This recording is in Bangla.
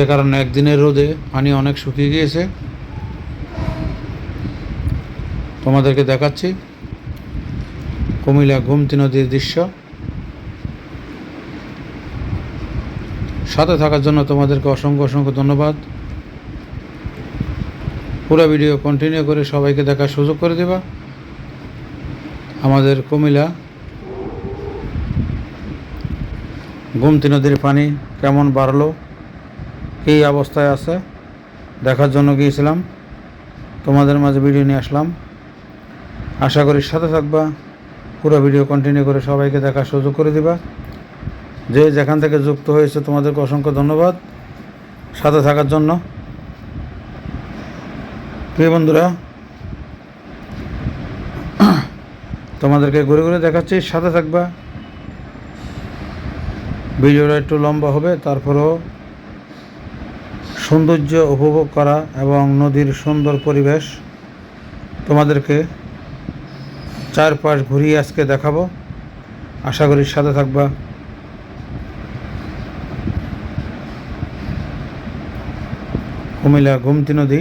এ কারণে একদিনের রোদে পানি অনেক শুকিয়ে গিয়েছে। তোমাদেরকে দেখাচ্ছি কুমিল্লা ঘুমতি নদীর দৃশ্য। সাথে থাকার জন্য তোমাদেরকে অসংখ্য অসংখ্য ধন্যবাদ। পুরো ভিডিও কন্টিনিউ করে সবাইকে দেখার সুযোগ করে দেবা। আমাদের কুমিল্লা গুমতি নদীর পানি কেমন বাড়লো? কী অবস্থায় আছে। দেখার জন্য গিয়েছিলাম। তোমাদের মাঝে ভিডিও নিয়ে আসলাম। আশা করি সাথে থাকবা। পুরো ভিডিও কন্টিনিউ করে সবাইকে দেখার সুযোগ করে দিবা। যে যেখান থেকে যুক্ত হয়েছে, তোমাদেরকে অসংখ্য ধন্যবাদ। সাথে থাকার জন্য। প্রিয় বন্ধুরা, তোমাদেরকে ঘুরে ঘুরে দেখাচ্ছি। সাথে থাকবা। ভিডিওটা একটু লম্বা হবে, তারপরেও সৌন্দর্য উপভোগ করা এবং নদীর সুন্দর পরিবেশ তোমাদেরকে চারপাশ ঘুরিয়ে আজকে দেখাবো। আশা করি সাথে থাকবা। কুমিল্লা গোমতী নদী।